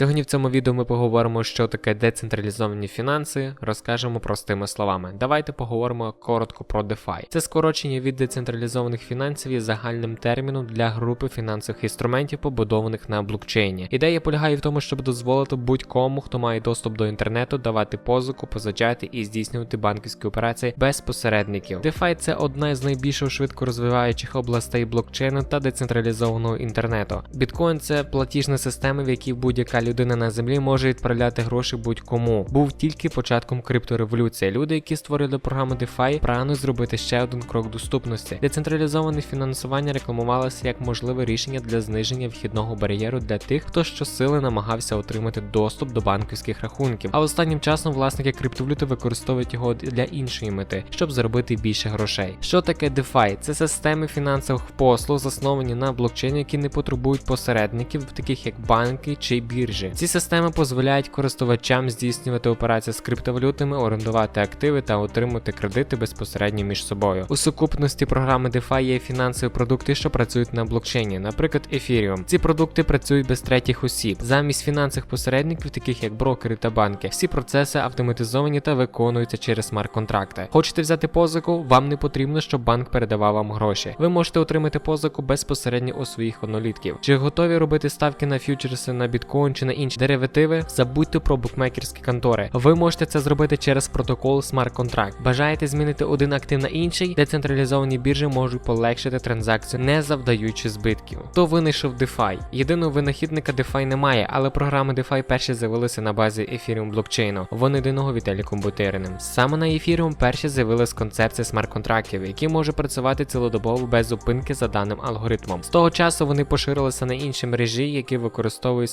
Сьогодні в цьому відео ми поговоримо, що таке децентралізовані фінанси, розкажемо простими словами. Давайте поговоримо коротко про DeFi. Це скорочення від децентралізованих фінансів є загальним терміном для групи фінансових інструментів, побудованих на блокчейні. Ідея полягає в тому, щоб дозволити будь-кому, хто має доступ до інтернету, давати позику, позичати і здійснювати банківські операції без посередників. DeFi – це одна з найбільш швидко розвиваючих областей блокчейну та децентралізованого інтернету. Біткоін це платіжна система, в якій будь-яка людина на землі може відправляти гроші будь-кому. Був тільки початком криптореволюції. Люди, які створили програму DeFi, прагнуть зробити ще один крок доступності. Децентралізоване фінансування рекламувалося як можливе рішення для зниження вхідного бар'єру для тих, хто щосили намагався отримати доступ до банківських рахунків. А останнім часом власники криптовалюти використовують його для іншої мети, щоб заробити більше грошей. Що таке DeFi? Це системи фінансових послуг, засновані на блокчейні, які не потребують посередників, таких як банки чи біржі. Ці системи дозволяють користувачам здійснювати операції з криптовалютами, орендувати активи та отримати кредити безпосередньо між собою. У сукупності програми DeFi є фінансові продукти, що працюють на блокчейні, наприклад, Ethereum. Ці продукти працюють без третіх осіб. Замість фінансових посередників, таких як брокери та банки, всі процеси автоматизовані та виконуються через смарт-контракти. Хочете взяти позику? Вам не потрібно, щоб банк передавав вам гроші. Ви можете отримати позику безпосередньо у своїх однолітків. Чи готові робити ставки на фьючерси, на біткоін чи на інші деривативи? Забудьте про букмекерські контори. Ви можете це зробити через протокол Contract. Бажаєте змінити один актив на інший? Децентралізовані біржі можуть полегшити транзакцію, не завдаючи збитків. Хто винайшов DeFi? Єдиного винахідника DeFi немає, але програми DeFi перші з'явилися на базі Ethereum блокчейну. Вони єдиного Віталіком Бутериним. Саме на Ethereum перші з'явилась концепція смарт-контрактів, які можуть працювати цілодобово без зупинки за даним алгоритмом. З того часу вони поширилися на інші мережі, які використовують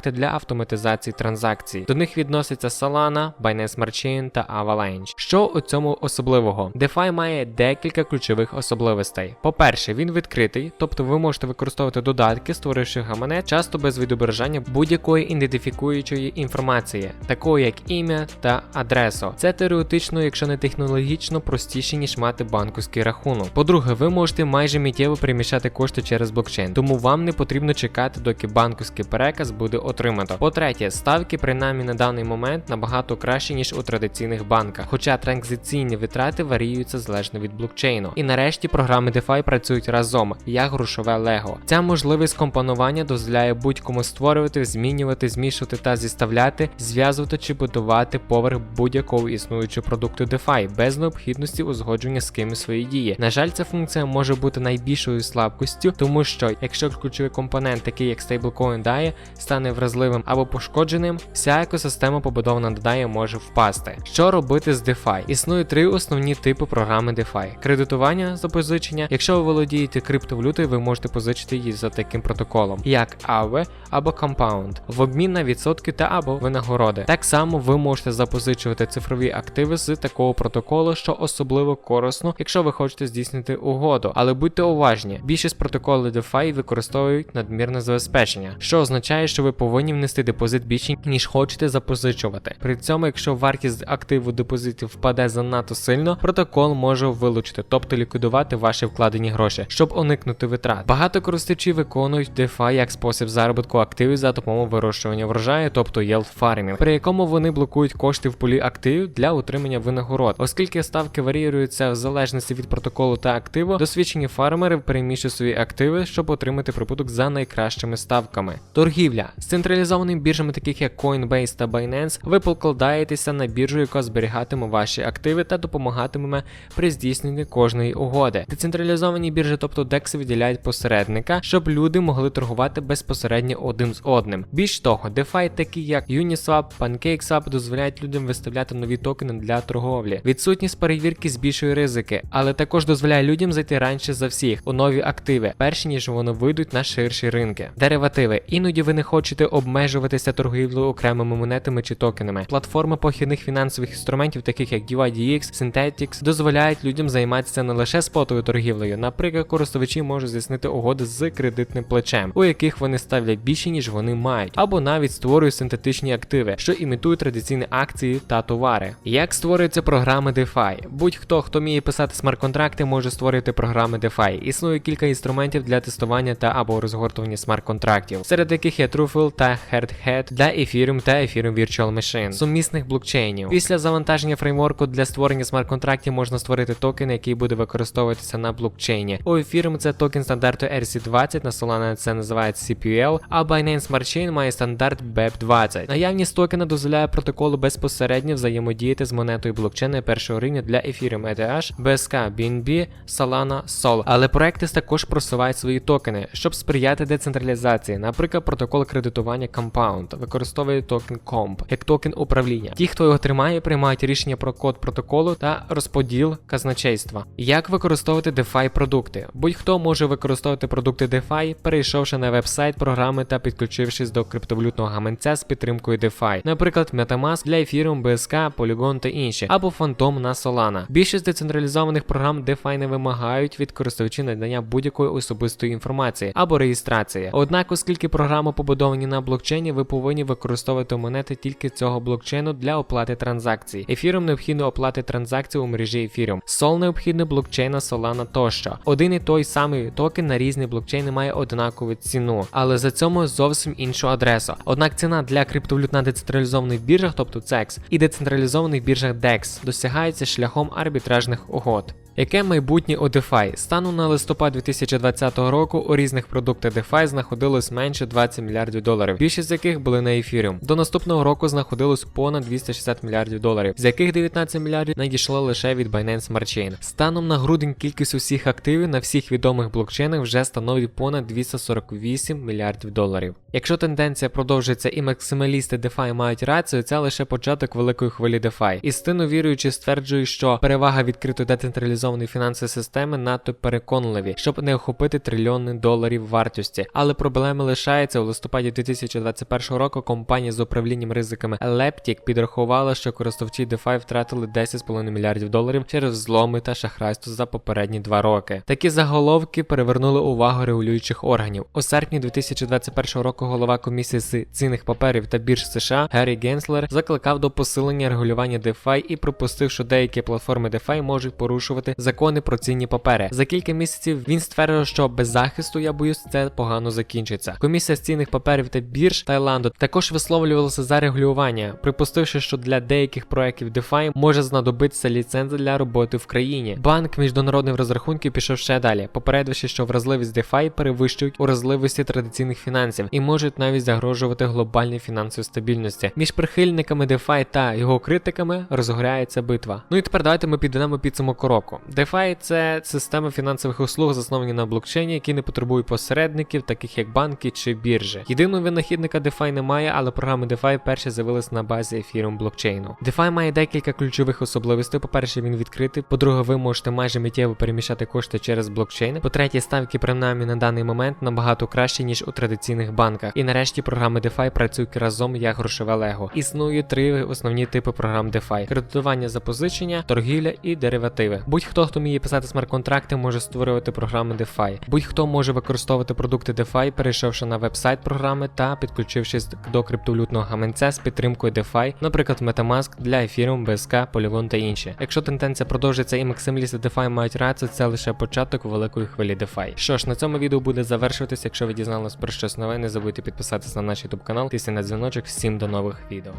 смарт-контракти для автоматизації транзакцій. До них відносяться Solana, Binance Smart Chain та Avalanche. Що у цьому особливого? DeFi має декілька ключових особливостей. По-перше, він відкритий, тобто ви можете використовувати додатки, створивши гаманет, часто без відображення будь-якої ідентифікуючої інформації, такої як ім'я та адресу. Це теоретично, якщо не технологічно, простіше ніж мати банківський рахунок. По-друге, ви можете майже миттєво переміщати кошти через блокчейн, тому вам не потрібно чекати, доки банківський переказ буде отримано. По-третє, ставки принаймні на даний момент набагато краще ніж у традиційних банках, хоча транзакційні витрати варіюються залежно від блокчейну. І нарешті програми DeFi працюють разом, як грошове Лего. Ця можливість компонування дозволяє будь-кому створювати, змінювати, змішувати та зіставляти, зв'язувати чи будувати поверх будь-якого існуючого продукту DeFi без необхідності узгодження з кимось свої дії. На жаль, ця функція може бути найбільшою слабкістю, тому що якщо ключовий компонент, такий як стейблкоін DAI, стане вразливим або пошкодженим, вся екосистема побудована на DAI може впасти. Що робити з DeFi? Існує три основні типи програми DeFi: кредитування за позичення. Якщо ви володієте криптовалютою, ви можете позичити її за таким протоколом, як AVE або Compound, в обмін на відсотки та або винагороди. Так само ви можете запозичувати цифрові активи з такого протоколу, що особливо корисно, якщо ви хочете здійснити угоду. Але будьте уважні, більшість протоколів DeFi використовують надмірне забезпечення, що означає, що ви повинні внести депозит більше, ніж хочете запозичувати. При цьому, якщо вартість активу депозитів впаде занадто сильно, протокол може вилучити, тобто ліквідувати ваші вкладені гроші, щоб уникнути витрат. Багато користувачів виконують DeFi як спосіб заробітку активів за допомогою вирощування врожаю, тобто yield farming, при якому вони блокують кошти в полі активів для утримання винагород. Оскільки ставки варіюються в залежності від протоколу та активу, досвідчені фармери переміщують свої активи, щоб отримати прибуток за найкращими ставками. Торгівля централізованими біржами, таких як Coinbase та Binance, ви покладаєтеся на біржу, яка зберігатиме ваші активи та допомагатиме при здійсненні кожної угоди. Децентралізовані біржі, тобто DEX, виділяють посередника, щоб люди могли торгувати безпосередньо один з одним. Більш того, DeFi, такі як Uniswap, PancakeSwap, дозволяють людям виставляти нові токени для торговлі. Відсутність перевірки збільшує ризики, але також дозволяє людям зайти раніше за всіх у нові активи, перш ніж вони вийдуть на ширші ринки. Деривативи. Іноді ви не хочете обмежуватися торгівлею окремими монетами чи токенами. Платформи похідних фінансових інструментів, таких як DYDX, Synthetix, дозволяють людям займатися не лише спотовою торгівлею. Наприклад, користувачі можуть здійснити угоди з кредитним плечем, у яких вони ставлять більше, ніж вони мають, або навіть створюють синтетичні активи, що імітують традиційні акції та товари. Як створюються програми DeFi? Будь-хто, хто вміє писати смарт-контракти, може створити програми DeFi. Існує кілька інструментів для тестування та або розгортування смарт-контрактів, серед яких є Truefill та Herdhead для Ethereum та Ethereum Virtual Machine, сумісних блокчейнів. Після завантаження фреймворку для створення смарт-контрактів можна створити токен, який буде використовуватися на блокчейні. У Ethereum це токен стандарту RC20, на Solana це називається CPL, а Binance Smart Chain має стандарт BEP20. Наявність токена дозволяє протоколу безпосередньо взаємодіяти з монетою блокчейну першого рівня для Ethereum ETH, BSK, BNB, Solana, Sol. Але проекти також просувають свої токени, щоб сприяти децентралізації. Наприклад, протокол кредитування Compound використовує токен COMP як токен управління. Ті, хто його тримає, приймають рішення про код протоколу та розподіл казначейства. Як використовувати DeFi продукти? Будь-хто може використовувати продукти DeFi, перейшовши на веб-сайт програми та підключившись до криптовалютного гаманця з підтримкою DeFi, наприклад, MetaMask для Ethereum, BSK, Polygon та інші, або Phantom на Solana. Більшість децентралізованих програм DeFi не вимагають від користувачів надання будь-якої особистої інформації або реєстрації. Однак, оскільки програми побудовані на блокчейні, ви повинні використовувати монети тільки цього блокчейну для оплати транзакцій. Ефіром необхідно оплати транзакцій у мережі Ethereum. Sol необхідно блокчейна Solana тощо. Один і той самий токен на різні блокчейни має однакову ціну, але за цьому зовсім іншу адресу. Однак ціна для криптовалют на децентралізованих біржах, тобто CEX, і децентралізованих біржах DEX, досягається шляхом арбітражних угод. Яке майбутнє у DeFi? Станом на листопад 2020 року у різних продуктах DeFi знаходилось менше 20 мільярдів доларів, більшість з яких були на Ethereum. До наступного року знаходилось понад 260 мільярдів доларів, з яких 19 мільярдів надійшло лише від Binance Smart Chain. Станом на грудень кількість усіх активів на всіх відомих блокчейнах вже становить понад 248 мільярдів доларів. Якщо тенденція продовжується і максималісти DeFi мають рацію, це лише початок великої хвилі DeFi. Істинно віруючи стверджують, що перевага відкритої децентралізованої фінансової системи надто переконливі, щоб не охопити трильйони доларів вартості. Але проблеми лишаються у листопаді 2021 року. Компанія з управлінням ризиками Leptic підрахувала, що користувачі DeFi втратили 10,5 мільярдів доларів через зломи та шахрайство за попередні два роки. Такі заголовки перевернули увагу регулюючих органів. У серпні 2021 року голова комісії з цінних паперів та бірж США Геррі Генслер закликав до посилення регулювання DeFi і припустив, що деякі платформи DeFi можуть порушувати закони про цінні папери. За кілька місяців він стверджував, що без захисту, я боюсь, це погано закінчиться. Комісія з цінних паперів та бірж Таїланду також висловлювалася за регулювання, припустивши, що для деяких проєктів DeFi може знадобитися ліцензія для роботи в країні. Банк міжнародних розрахунків пішов ще далі, попередивши, що вразливість DeFi перевищують уразливості традиційних фінансів і можуть навіть загрожувати глобальній фінансовій стабільності. Між прихильниками DeFi та його критиками розгоряється битва. Ну і тепер давайте ми підведемо підсумок року. DeFi – це система фінансових услуг, засновані на блокчейні, які не потребують посередників, таких як банки чи біржі. Єдиного винахідника DeFi немає, але програми DeFi перші з'явились на базі Ethereum блокчейну. DeFi має декілька ключових особливостей. По-перше, він відкритий. По-друге, ви можете майже миттєво переміщати кошти через блокчейн. По-третє, ставки принаймні на даний момент набагато краще, ніж у традиційних банках. І нарешті програми DeFi працюють разом як грошове лего. Існують три основні типи програм DeFi: кредитування запозичення, торгівля і деривативи. Будь-хто, хто вміє писати смарт-контракти, може створювати програми DeFi. Будь-хто може використовувати продукти DeFi, перейшовши на веб-сайт програми та підключившись до криптовалютного гаманця з підтримкою DeFi, наприклад, MetaMask для Ethereum, BSK, Polygon та інші. Якщо тенденція продовжиться і максималісти DeFi мають рацію, це лише початок великої хвилі DeFi. Що ж, на цьому відео буде завершуватися. Якщо ви дізнались про щось нове, не забудьте підписатися на наш YouTube канал, тисніть на дзвіночок. Всім до нових відео.